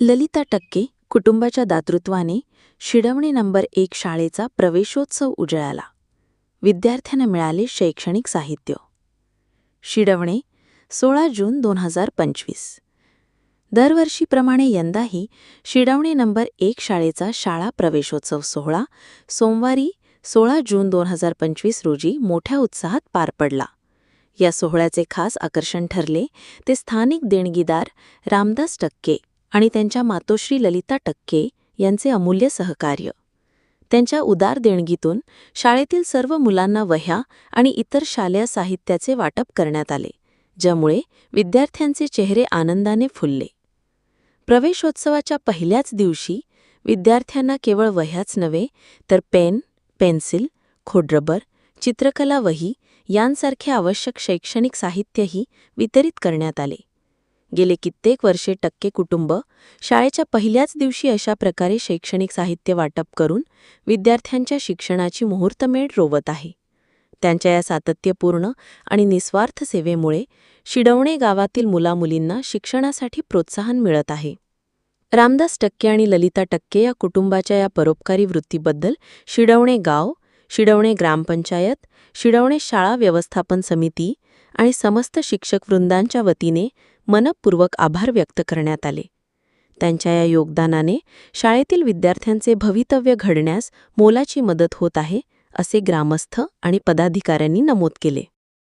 ललिता टक्के कुटुंबाच्या दातृत्वाने शिडवणे नंबर एक शाळेचा प्रवेशोत्सव उजळाला. विद्यार्थ्यांना मिळाले शैक्षणिक साहित्य. शिडवणे सोळा जून दोन हजार पंचवीस. दरवर्षीप्रमाणे यंदाही शिडवणे नंबर एक शाळेचा शाळा प्रवेशोत्सव सोहळा सोमवारी सोळा जून दोन हजार पंचवीस रोजी मोठ्या उत्साहात पार पडला. या सोहळ्याचे खास आकर्षण ठरले ते स्थानिक देणगीदार रामदास टक्के. आणि त्यांच्या मातोश्री ललिता टक्के यांचे अमूल्य सहकार्य. त्यांच्या उदार देणगीतून शाळेतील सर्व मुलांना वह्या आणि इतर शालेय साहित्याचे वाटप करण्यात आले ज्यामुळे विद्यार्थ्यांचे चेहरे आनंदाने फुलले. प्रवेशोत्सवाच्या पहिल्याच दिवशी विद्यार्थ्यांना केवळ वह्याच नव्हे तर पेन पेन्सिल खोडरबर चित्रकला वही यांसारखे आवश्यक शैक्षणिक साहित्यही वितरित करण्यात आले. गेले कित्येक वर्षे टक्के कुटुंब शाळेच्या पहिल्याच दिवशी अशा प्रकारे शैक्षणिक साहित्य वाटप करून विद्यार्थ्यांच्या शिक्षणाची मुहूर्तमेढ रोवत आहे. त्यांच्या या सातत्यपूर्ण आणि निस्वार्थ सेवेमुळे शिडवणे गावातील मुलामुलींना शिक्षणासाठी प्रोत्साहन मिळत आहे. रामदास टक्के आणि ललिता टक्के या कुटुंबाच्या या परोपकारी वृत्तीबद्दल शिडवणे गाव शिडवणे ग्रामपंचायत शिडवणे शाळा व्यवस्थापन समिती आणि समस्त शिक्षक वृंदांच्या वतीने मनपूर्वक आभार व्यक्त करण्यात आले. त्यांच्या या योगदानाने शाळेतील विद्यार्थ्यांचे भवितव्य घडण्यास मोलाची मदत होत आहे असे ग्रामस्थ आणि पदाधिकाऱ्यांनी नमूद केले.